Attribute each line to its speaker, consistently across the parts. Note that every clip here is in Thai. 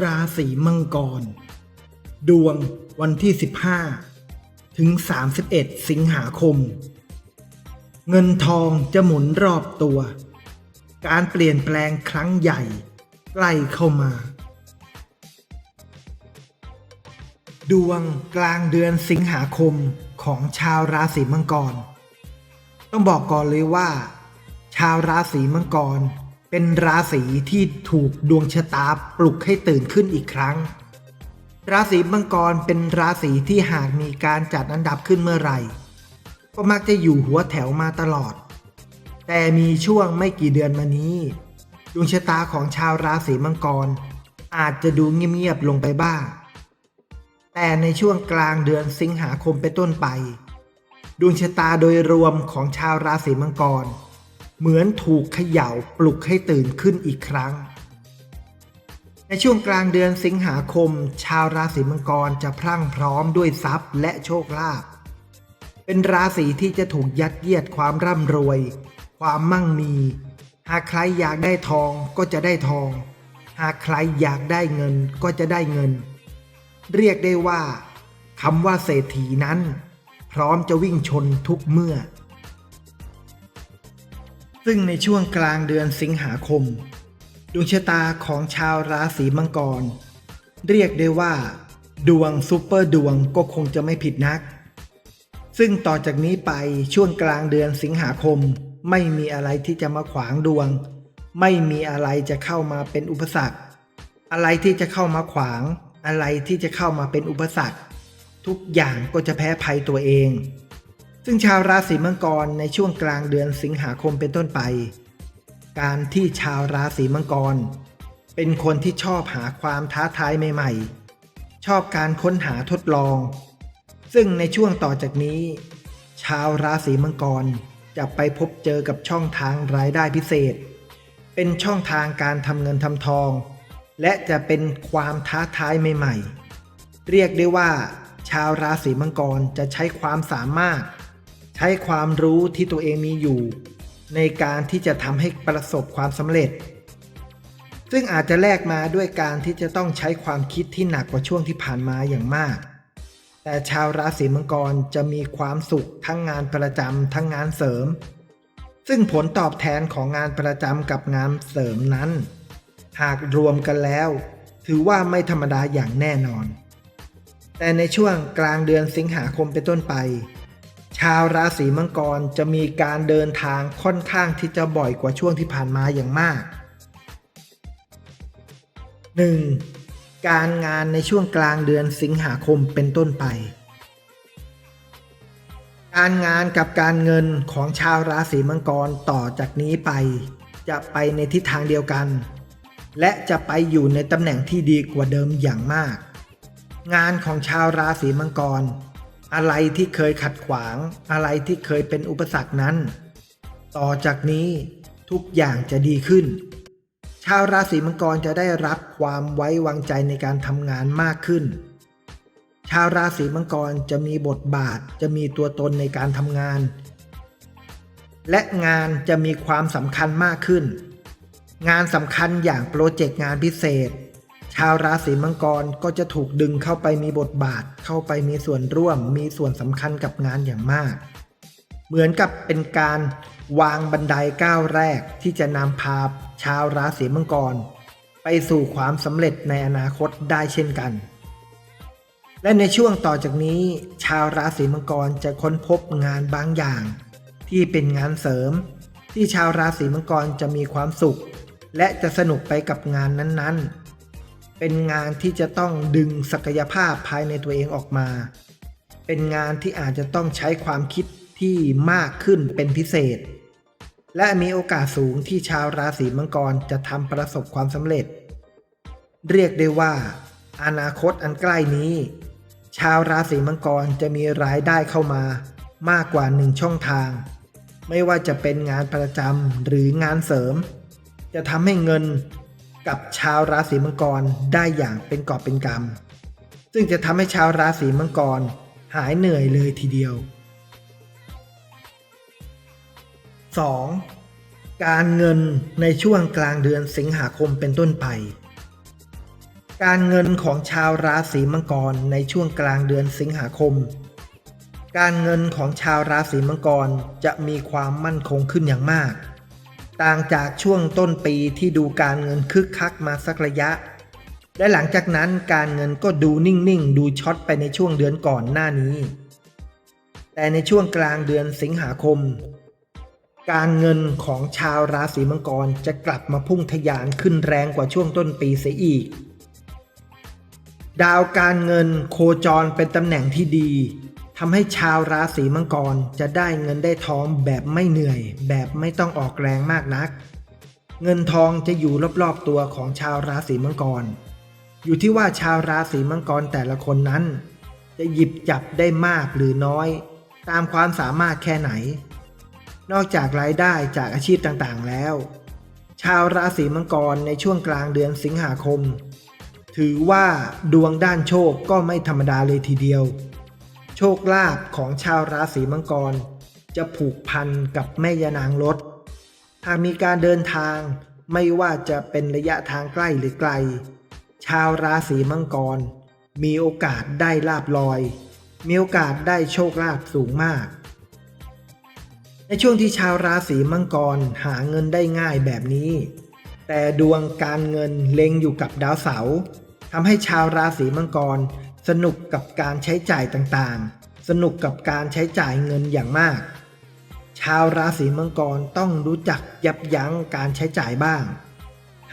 Speaker 1: ราศีมังกร ดวงวันที่ 15 ถึง 31 สิงหาคม เงินทองจะหมุนรอบตัว การเปลี่ยนแปลงครั้งใหญ่ ใกล้เข้ามา ดวงกลางเดือนสิงหาคมของชาวราศีมังกร ต้องบอกก่อนเลยว่า ชาวราศีมังกร เป็นราศีที่ถูกดวงชะตาปลุกให้ตื่นขึ้นอีกครั้ง ราศีมังกรเป็นราศีที่หากมีการจัดอันดับขึ้นเมื่อไหร่ ก็มักจะอยู่หัวแถวมาตลอด แต่มีช่วงไม่กี่เดือนมานี้ ดวงชะตาของชาวราศีมังกร อาจจะดูเงียบๆลงไปบ้าง แต่ในช่วงกลางเดือนสิงหาคมเป็นต้นไป ดวงชะตาโดยรวมของชาวราศีมังกร เหมือนถูกเขย่าปลุกให้ตื่นขึ้นอีกครั้ง ในช่วงกลางเดือนสิงหาคม ชาวราศีมังกรจะพรั่งพร้อมด้วยทรัพย์และโชคลาภเป็นราศีที่จะถูกยัดเยียดความร่ำรวย ความมั่งมี หากใครอยากได้ทองก็จะได้ทอง หากใครอยากได้เงินก็จะได้เงิน เรียกได้ว่าคำว่าเศรษฐีนั้น พร้อมจะวิ่งชนทุกเมื่อ ซึ่งในช่วงกลางเดือนสิงหาคม ดวงชะตาของชาวราศีมังกร เรียกได้ว่า ดวงซูเปอร์ดวงก็คงจะไม่ผิดนัก ซึ่งต่อจากนี้ไปช่วงกลางเดือนสิงหาคม ไม่มีอะไรที่จะมาขวางดวง ไม่มีอะไรจะเข้ามาเป็นอุปสรรค อะไรที่จะเข้ามาขวาง อะไรที่จะเข้ามาเป็นอุปสรรค ทุกอย่างก็จะแพ้ภัยตัวเอง ซึ่งชาวราศีมังกรในช่วงกลางเดือนสิงหาคมเป็นต้นไป การที่ชาวราศีมังกร เป็นคนที่ชอบหาความท้าทายใหม่ๆ ชอบการค้นหาทดลอง ซึ่งในช่วงต่อจากนี้ ชาวราศีมังกรจะไปพบเจอกับช่องทางรายได้พิเศษ เป็นช่องทางการทำเงินทำทอง และจะเป็นความท้าทายใหม่ๆ เรียกได้ว่า ชาวราศีมังกรจะใช้ความสามารถ ช้ความรู้ที่ตัวเองมีอยู่ ในการที่จะทำให้ประสบความสำเร็จ ซึ่งอาจจะแลกมาด้วยการที่จะต้องใช้ความคิดที่หนักกว่าช่วงที่ผ่านมาอย่างมาก แต่ชาวราศีมังกรจะมีความสุขทั้งงานประจำทั้งงานเสริม ซึ่งผลตอบแทนของงานประจำกับงานเสริมนั้น หากรวมกันแล้ว ถือว่าไม่ธรรมดาอย่างแน่นอน แต่ในช่วงกลางเดือนสิงหาคมเป็นต้นไป ชาวราศีมังกรจะมีการเดินทางค่อนข้างที่จะบ่อยกว่าช่วงที่ผ่านมาอย่างมาก 1. การงานในช่วงกลางเดือนสิงหาคมเป็นต้นไป การงานกับการเงินของชาวราศีมังกรต่อจากนี้ไป จะไปในทิศทางเดียวกัน และจะไปอยู่ในตำแหน่งที่ดีกว่าเดิมอย่างมาก งานของชาวราศีมังกร อะไรที่เคยขัดขวาง อะไรที่เคยเป็นอุปสรรคนั้น ต่อจากนี้ทุกอย่างจะดีขึ้น ชาวราศีมังกรจะได้รับความไว้วางใจในการทำงานมากขึ้น ชาวราศีมังกรจะมีบทบาทจะมีตัวตนในการทำงาน และงานจะมีความสำคัญมากขึ้น งานสำคัญอย่างโปรเจกต์งานพิเศษ ชาวราศีมังกรก็จะถูกดึงเข้าไปมีบทบาท เข้าไปมีส่วนร่วม มีส่วนสำคัญกับงานอย่างมาก เหมือนกับเป็นการวางบันไดก้าวแรกที่จะนำพาชาวราศีมังกร ไปสู่ความสำเร็จในอนาคตได้เช่นกัน และในช่วงต่อจากนี้ ชาวราศีมังกรจะค้นพบงานบางอย่าง ที่เป็นงานเสริม ที่ชาวราศีมังกรจะมีความสุข และจะสนุกไปกับงานนั้นๆ เป็นงานที่จะต้องดึงศักยภาพภายในตัวเองออกมา เป็นงานที่อาจจะต้องใช้ความคิดที่มากขึ้นเป็นพิเศษ และมีโอกาสสูงที่ชาวราศีมังกรจะทำประสบความสำเร็จ เรียกได้ว่า อนาคตอันใกล้นี้ ชาวราศีมังกรจะมีรายได้เข้ามามากกว่าหนึ่งช่องทาง ไม่ว่าจะเป็นงานประจำหรืองานเสริม จะทำให้เงิน กับชาวราศีมังกรได้อย่างเป็นกอบเป็นกำซึ่งจะทำให้ชาวราศีมังกรหายเหนื่อยเลยทีเดียว 2. การเงินในช่วงกลางเดือนสิงหาคมเป็นต้นไป การเงินของชาวราศีมังกรในช่วงกลางเดือนสิงหาคม การเงินของชาวราศีมังกรจะมีความมั่นคงขึ้นอย่างมาก ต่างจากช่วงต้นปีที่ดูการเงินคึกคักมาสักระยะ และหลังจากนั้นการเงินก็ดูนิ่งๆ ดูช็อตไปในช่วงเดือนก่อนหน้านี้ แต่ในช่วงกลางเดือนสิงหาคม การเงินของชาวราศีมังกรจะกลับมาพุ่งทะยานขึ้นแรงกว่าช่วงต้นปีเสียอีก ดาวการเงินโคจรเป็นตำแหน่งที่ดี ทำให้ชาวราศีมังกรจะได้เงินได้ทองแบบไม่เหนื่อย แบบไม่ต้องออกแรงมากนัก เงินทองจะอยู่รอบๆตัวของชาวราศีมังกร อยู่ที่ว่าชาวราศีมังกรแต่ละคนนั้น จะหยิบจับได้มากหรือน้อย ตามความสามารถแค่ไหน นอกจากรายได้จากอาชีพต่างๆแล้ว ชาวราศีมังกรในช่วงกลางเดือนสิงหาคม ถือว่าดวงด้านโชคก็ไม่ธรรมดาเลยทีเดียว ชคลาภของชาวราศีมังกร จะผูกพันกับแม่ยานางรถ หากมีการเดินทางไม่ว่าจะเป็นระยะทางใกล้หรือไกล ชาวราศีมังกร มีโอกาสได้ลาบลอย มีโอกาสได้โชคลาภสูงมาก ในช่วงที่ชาวราศีมังกรหาเงินได้ง่ายแบบนี้ แต่ดวงการเงินเล็งอยู่กับดาวเสาร์ทำให้ชาวราศีมังกร สนุกกับการใช้จ่ายต่างๆ สนุกกับการใช้จ่ายเงินอย่างมาก ชาวราศีมังกรต้องรู้จักยับยั้งการใช้จ่ายบ้าง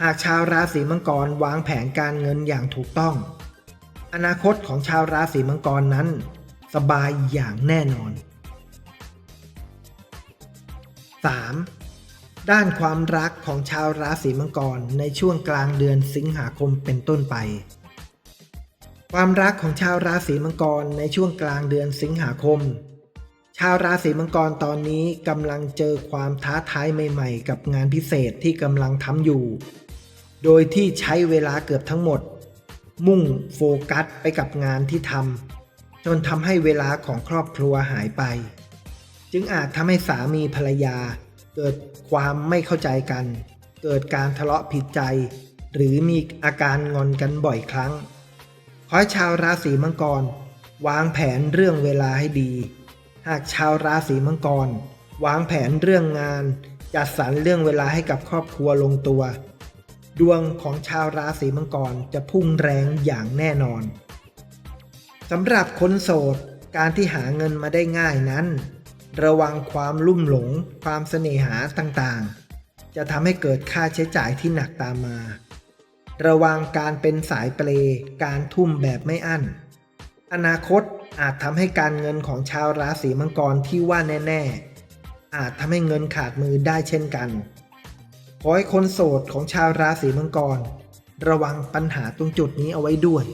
Speaker 1: หากชาวราศีมังกรวางแผนการเงินอย่างถูกต้อง อนาคตของชาวราศีมังกรนั้น สบายอย่างแน่นอน 3. ด้านความรักของชาวราศีมังกรในช่วงกลางเดือนสิงหาคมเป็นต้นไป ความรักของชาวราศีมังกรในช่วงกลางเดือนสิงหาคม ชาวราศีมังกรตอนนี้กำลังเจอความท้าทายใหม่ ๆ กับงานพิเศษที่กำลังทำอยู่ โดยที่ใช้เวลาเกือบทั้งหมด มุ่งโฟกัสไปกับงานที่ทำจนทำให้เวลาของครอบครัวหายไป จึงอาจทำให้สามีภรรยา เกิดความไม่เข้าใจกัน เกิดการทะเลาะผิดใจ หรือมีอาการงอนกันบ่อยครั้ง ขอให้ชาวราศีมังกร วางแผนเรื่องเวลาให้ดี หากชาวราศีมังกร วางแผนเรื่องงาน จัดสรรเรื่องเวลาให้กับครอบครัวลงตัว ดวงของชาวราศีมังกรจะพุ่งแรงอย่างแน่นอนสำหรับคนโสดการที่หาเงินมาได้ง่ายนั้น ระวังความลุ่มหลง ความเสน่หาต่างๆ จะทำให้เกิดค่าใช้จ่ายที่หนักตามมา ระวังการเป็นสายเปลการทุ่มแบบไม่อั้น อนาคตอาจทำให้การเงินของชาวราศีมังกรที่ว่าแน่ ๆ อาจทำให้เงินขาดมือได้เช่นกัน ขอให้คนโสดของชาวราศีมังกร ระวังปัญหาตรงจุดนี้เอาไว้ด้วย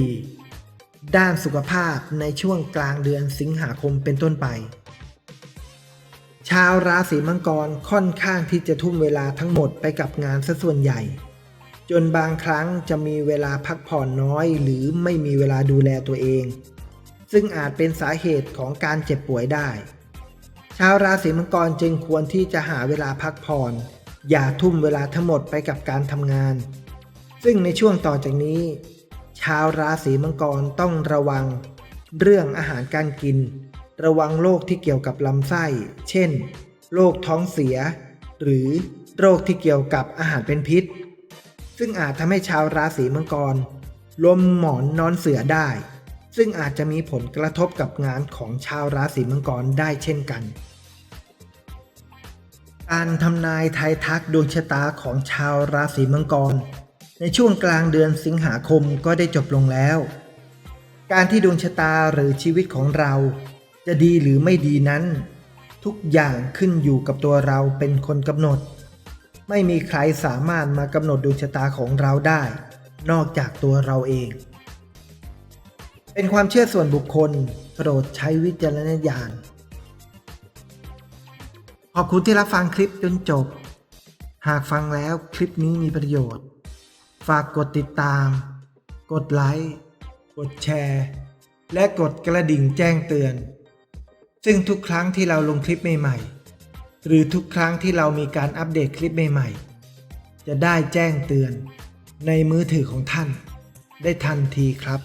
Speaker 1: 4. ด้านสุขภาพในช่วงกลางเดือนสิงหาคมเป็นต้นไปาวราศีมังกรค่อนข้างที่จะทุ่มเวลาทั้งหมดไปกับงานซะส่วนใหญ่ จนบางครั้งจะมีเวลาพักผ่อนน้อย หรือไม่มีเวลาดูแลตัวเอง ซึ่งอาจเป็นสาเหตุของการเจ็บป่วยได้ ชาวราศีมังกรจึงควรที่จะหาเวลาพักผ่อน อย่าทุ่มเวลาทั้งหมดไปกับการทำงาน ซึ่งในช่วงต่อจากนี้ ชาวราศีมังกรต้องระวัง เรื่องอาหารการกิน ระวังโรคที่เกี่ยวกับลำไส้ เช่น โรคท้องเสีย หรือโรคที่เกี่ยวกับอาหารเป็นพิษ ซึ่งอาจทำให้ชาวราศีมังกรล้มหมอนนอนเสือได้ ซึ่งอาจจะมีผลกระทบกับงานของชาวราศีมังกรได้เช่นกัน การทำนายทายทักดวงชะตาของชาวราศีมังกร ในช่วงกลางเดือนสิงหาคมก็ได้จบลงแล้ว การที่ดวงชะตาหรือชีวิตของเรา จะดีหรือไม่ดีนั้น ทุกอย่างขึ้นอยู่กับตัวเราเป็นคนกำหนด ไม่มีใครสามารถมากำหนดดวงชะตาของเราได้ นอกจากตัวเราเอง เป็นความเชื่อส่วนบุคคลโปรดใช้วิจารณญาณขอบคุณที่รับฟังคลิปจนจบ หากฟังแล้วคลิปนี้มีประโยชน์ ฝากกดติดตาม กดไลค์ กดแชร์ และกดกระดิ่งแจ้งเตือน ซึ่งทุกครั้งที่เราลงคลิปใหม่ๆ หรือทุกครั้งที่เรามีการอัปเดตคลิปใหม่ๆ จะได้แจ้งเตือนในมือถือของท่าน ได้ทันทีครับ